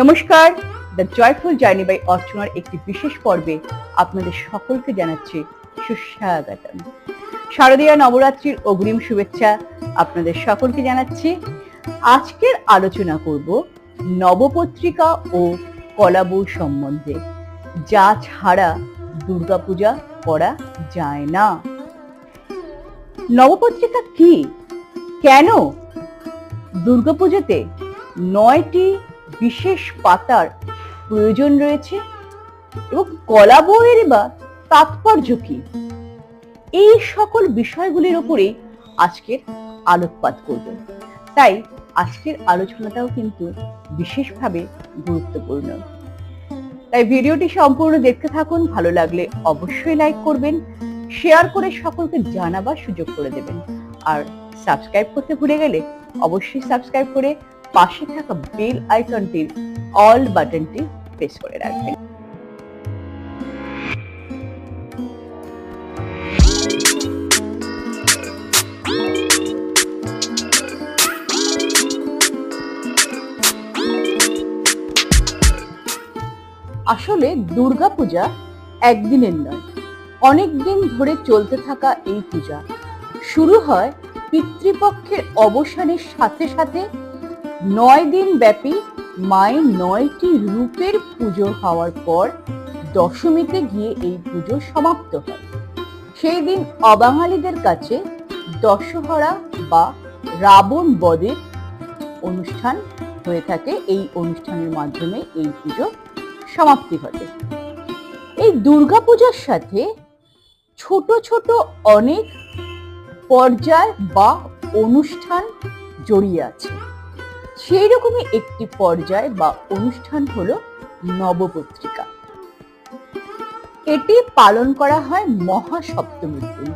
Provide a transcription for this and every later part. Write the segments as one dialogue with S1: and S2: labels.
S1: নমস্কার। The joyful journey by অর্চনার একটি বিশেষ পর্বে আপনাদের সকলকে জানাচ্ছি সুস্বাগতম। শারদীয় নবরাত্রির অগ্রিম শুভেচ্ছা আপনাদের সকলকে জানাচ্ছি। আজকের আলোচনা করব নবপত্রিকা ও কলাবউ সম্বন্ধে। যা ছাড়া দুর্গাপূজা করা যায় না। নবপত্রিকা কি? কেন? দুর্গাপুজোতে নয়টি বিশেষ পাতার প্রয়োজন রয়েছে এবং কলা বইয়ের বা তাৎপর্য কি? এই সকল বিষয়গুলির উপরেই আজকের আলোকপাত করব। তাই আজকের আলোচনাটাও কিন্তু বিশেষভাবে গুরুত্বপূর্ণ। তাই ভিডিওটি সম্পূর্ণ দেখতে থাকুন, ভালো লাগলে অবশ্যই লাইক করবেন, শেয়ার করে সকলকে জানাবার সুযোগ করে দেবেন। আর সাবস্ক্রাইব করতে ভুলে গেলে অবশ্যই সাবস্ক্রাইব করে পাশে থাকা বেল আইকনটির অল বাটনটি প্রেস করে রাখবেন। আসলে দুর্গাপূজা একদিনের নয় অনেক দিন ধরে চলতে থাকা এই পূজা। শুরু হয় পিতৃপক্ষের অবসানের সাথে সাথে নয় দিন ব্যাপী মায়ের নয়টি রূপের পুজো হওয়ার পর দশমীতে গিয়ে এই পুজো সমাপ্ত হয়। সেই দিন অবাঙালিদের কাছে দশহরা বা রাবণ বদের অনুষ্ঠান হয়ে থাকে। এই অনুষ্ঠানের মাধ্যমে এই পুজো সমাপ্তি ঘটে। এই দুর্গাপূজার সাথে ছোট ছোট অনেক পর্যায় বা অনুষ্ঠান জড়িয়ে আছে। সেই রকমই একটি পর্যায় বা অনুষ্ঠান হলো নবপত্রিকা। এটি পালন করা হয় মহাসপ্তমীর দিন।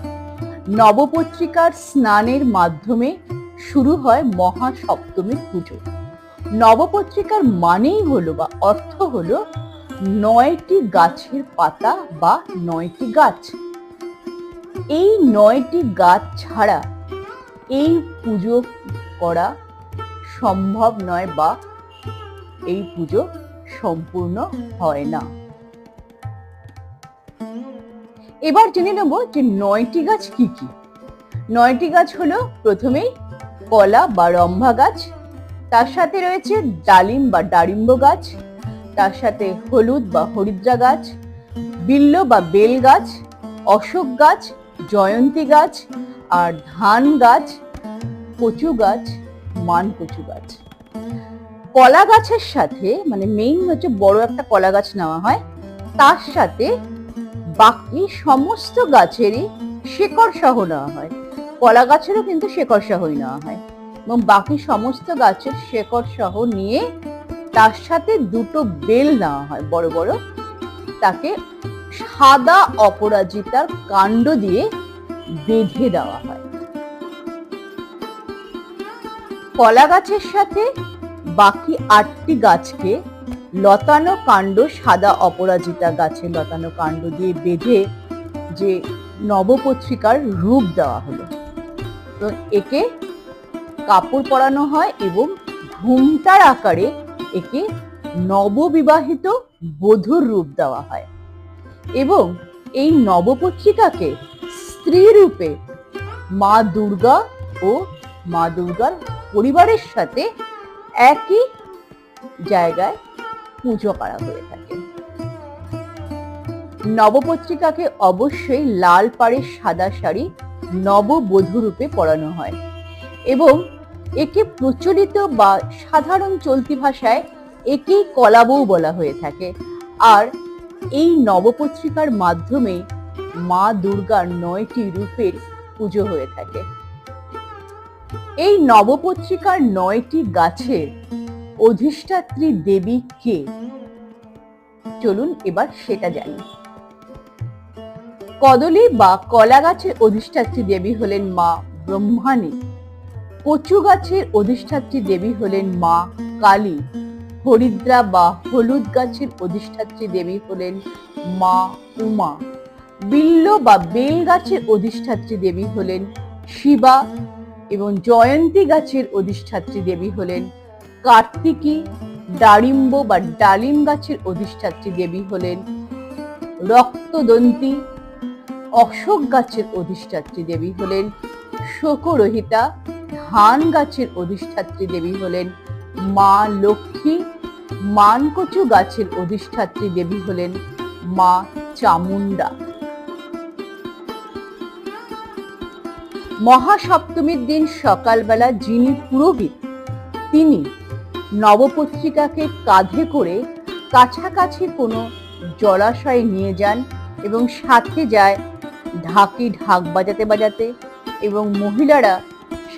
S1: নবপত্রিকার স্নানের মাধ্যমে শুরু হয় মহাসপ্তমীর পুজো। নবপত্রিকার মানেই হলো বা অর্থ হলো নয়টি গাছের পাতা বা নয়টি গাছ। এই নয়টি গাছ ছাড়া এই পুজো করা সম্ভব নয় বা এই পুজো সম্পূর্ণ হয় না। এবার জেনে নেব যে নয়টি গাছ কি কি। নয়টি গাছ হলো প্রথমেই কলা বা রম্ভা গাছ, তার সাথে রয়েছে ডালিম বা ডালিম্ব গাছ, তার সাথে হলুদ বা হরিদ্রা গাছ, বিল্ল বা বেল গাছ, অশোক গাছ, জয়ন্তী গাছ আর ধান গাছ, কচু গাছ মান কচু গাছ। কলা গাছের সাথে মানে মেইন হচ্ছে বড় একটা কলা গাছ নেওয়া হয়, তার সাথে বাকি সমস্ত গাছেরই শেকড় সহ নেওয়া হয়। কলা গাছেরও কিন্তু শেকড় সহই নেওয়া হয়। এবং বাকি সমস্ত গাছের শেকড় সহ নিয়ে তার সাথে দুটো বেল নেওয়া হয় বড় বড়। তাকে সাদা অপরাজিতার কাণ্ড দিয়ে বেঁধে দেওয়া হয়। কলা গাছের সাথে বাকি আটটি গাছকে লতানো কাণ্ড, সাদা অপরাজিতা গাছে লতানো কাণ্ড দিয়ে বেঁধে যে নবপত্রিকার রূপ দেওয়া হলো। তো একে কাপড় পরানো হয় এবং ঘুমটার আকারে একে নববিবাহিত বধূর রূপ দেওয়া হয় এবং এই নবপত্রিকাকে স্ত্রী রূপে মা দুর্গা ও মা দুর্গার পরিবারের সাথে একই জায়গায় পুজো করা হয়ে থাকে। নবপত্রিকাকে অবশ্যই লাল পাড়ের সাদা শাড়ি নববধূ রূপে পরানো হয় এবং একে প্রচলিত বা সাধারণ চলতি ভাষায় একেই কলাবউ বলা হয়ে থাকে। আর এই নবপত্রিকার মাধ্যমে মা দুর্গার নয়টি রূপের পুজো হয়ে থাকে। এই নবপত্রিকার নয়টি গাছের অধিষ্ঠাত্রী দেবী কে? চলুন এবার সেটা জানি। কদলী বা কলা গাছের অধিষ্ঠাত্রী দেবী হলেন মা ব্রহ্মাণী। কচু গাছের অধিষ্ঠাত্রী দেবী হলেন মা কালী। হরিদ্রা বা হলুদ গাছের অধিষ্ঠাত্রী দেবী হলেন মা উমা। বিল্ল বা বেল গাছের অধিষ্ঠাত্রী দেবী হলেন শিবা এবং জয়ন্তী গাছের অধিষ্ঠাত্রী দেবী হলেন কার্তিকী, ডালিম্ব বা ডালিম গাছের অধিষ্ঠাত্রী দেবী হলেন রক্তদন্তী, অশোক গাছের অধিষ্ঠাত্রী দেবী হলেন শোকরহিতা, ধান গাছের অধিষ্ঠাত্রী দেবী হলেন মা লক্ষ্মী, মানকচু গাছের অধিষ্ঠাত্রী দেবী হলেন মা চামুন্ডা মহাসপ্তমীর দিন সকালবেলা যিনি পুরোহিত, তিনি নবপত্রিকাকে কাঁধে করে কাছাকাছি কোনো জলাশয়ে নিয়ে যান এবং সাথে যায় ঢাকি ঢাক বাজাতে বাজাতে এবং মহিলারা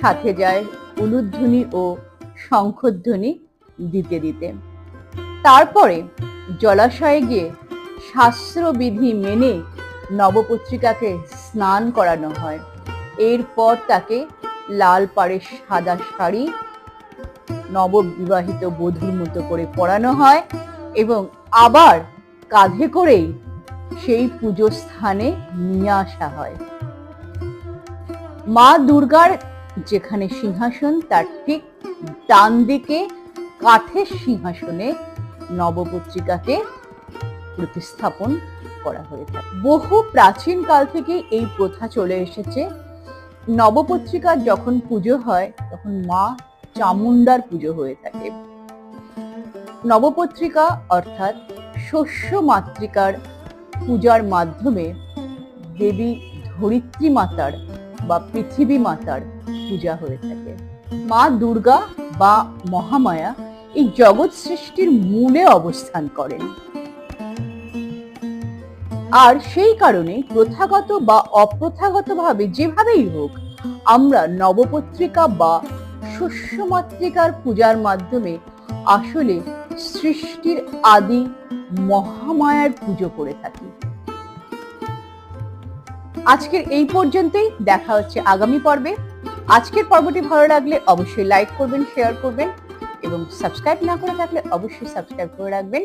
S1: সাথে যায় উলুধ্বনি ও শঙ্খধ্বনি দিতে দিতে। তারপরে জলাশয়ে গিয়ে শাস্ত্রবিধি মেনে নবপত্রিকাকে স্নান করানো হয়। এরপর তাকে লাল পাড়ের সাদা শাড়ি, নববিবাহিত বধূর মতো করে পরানো হয় এবং আবার কাঁধে করেই সেই পুজো স্থানে নিয়ে আসা হয়। মা দুর্গার যেখানে সিংহাসন, তার ঠিক ডান দিকে কাঠের সিংহাসনে নবপত্রিকাকে প্রতিস্থাপন করা হয়ে থাকে। বহু প্রাচীন কাল থেকে এই প্রথা চলে এসেছে। নবপত্রিকার যখন পুজো হয়, তখন মা চামুন্ডার পুজো হয়ে থাকে। নবপত্রিকা অর্থাৎ শস্য মাতৃকার পূজার মাধ্যমে দেবী ধরিত্রী মাতার বা পৃথিবী মাতার পূজা হয়ে থাকে। মা দুর্গা বা মহামায়া এই জগৎ সৃষ্টির মূলে অবস্থান করেন। আর সেই কারণে প্রথাগত বা অপ্রথাগতভাবে যেভাবেই হোক, আমরা নবপত্রিকা বা শস্য মাতৃকার পূজার মাধ্যমে আসলে সৃষ্টির আদি মহামায়ার পুজো করে থাকি। আজকের এই পর্যন্তই, দেখা হচ্ছে আগামী পর্বে। আজকের পর্বটি ভালো লাগলে অবশ্যই লাইক করবেন শেয়ার করবেন এবং সাবস্ক্রাইব না করে থাকলে অবশ্যই সাবস্ক্রাইব করে রাখবেন।